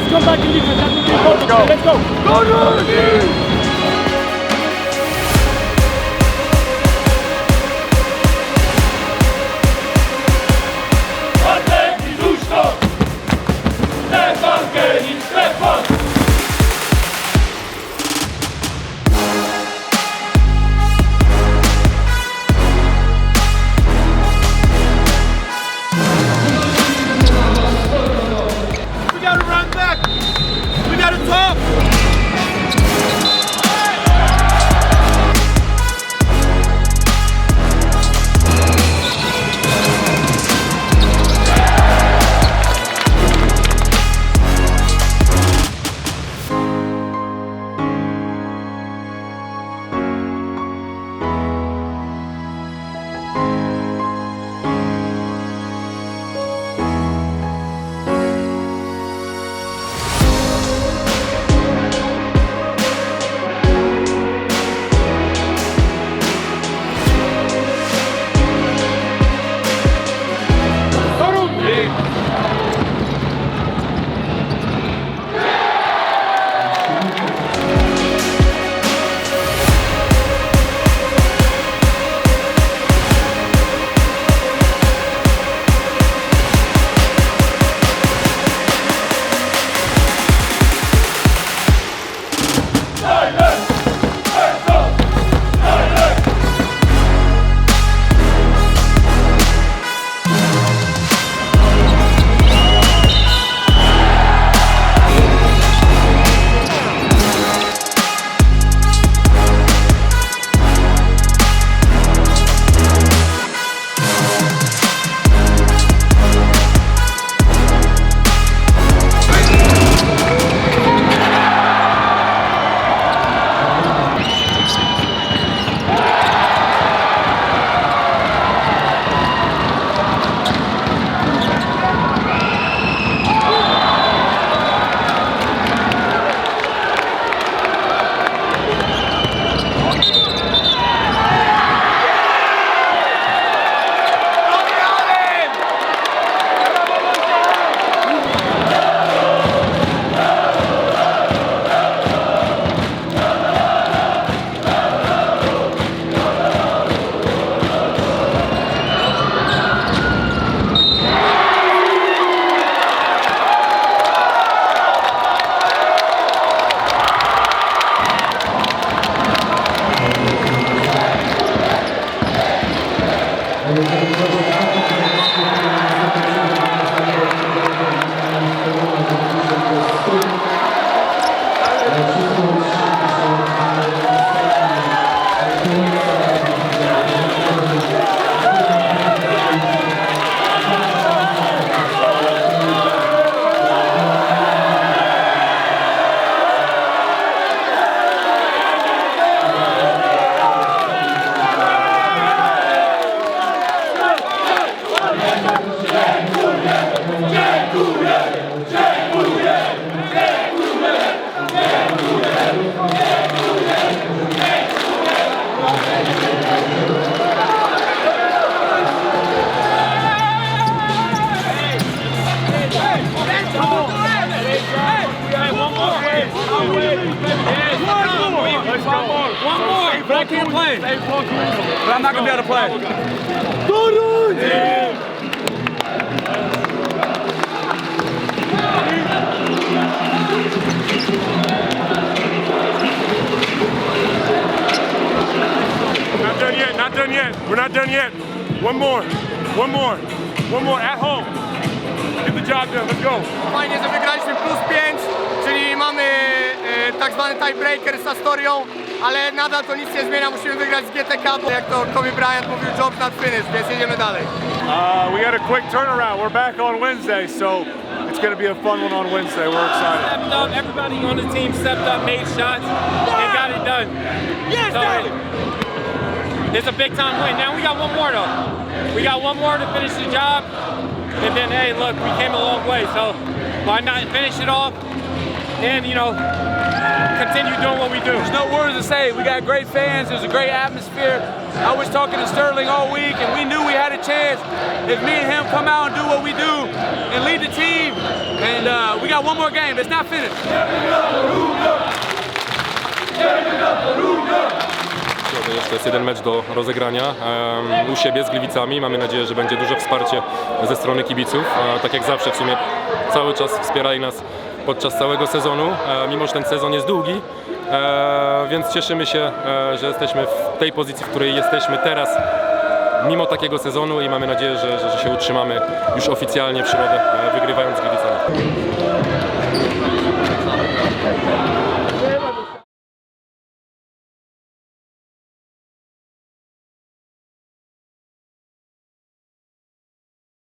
Let's come back. Let's go. Let's go. Go, Black can't play. Black can't play. But I'm not going to be able to play. Go, dude! We're not done yet. One more, one more, one more at home. Get the job done, let's go. Fajnie, że wygraliśmy plus 5, czyli mamy e, tak zwany tiebreaker z Astorią, ale nadal to nic nie zmienia, musimy wygrać z GTK, bo jak to Kobe Bryant mówił, job not finished, więc jedziemy dalej. Uh, we got a quick turnaround. We're back on Wednesday, so it's going to be a fun one on Wednesday. We're excited. Stepped up. Everybody on the team stepped up, made shots, and got it done. Yes, It's a big time win. Now we got one more though. We got one more to finish the job, and then hey, look, we came a long way. So why not finish it off? And you know, continue doing what we do. There's no words to say. We got great fans. There's a great atmosphere. I was talking to Sterling all week, and we knew we had a chance. If me and him come out and do what we do and lead the team, and uh, we got one more game. It's not finished. To jest jeden mecz do rozegrania u siebie z Gliwicami. Mamy nadzieję, że będzie duże wsparcie ze strony kibiców. E, Tak jak zawsze w sumie cały czas wspierali nas podczas całego sezonu, e, mimo że ten sezon jest długi. E, Więc cieszymy się, że jesteśmy w tej pozycji, w której jesteśmy teraz, mimo takiego sezonu i mamy nadzieję, że, że, że się utrzymamy już oficjalnie w środę, wygrywając z Gliwicami.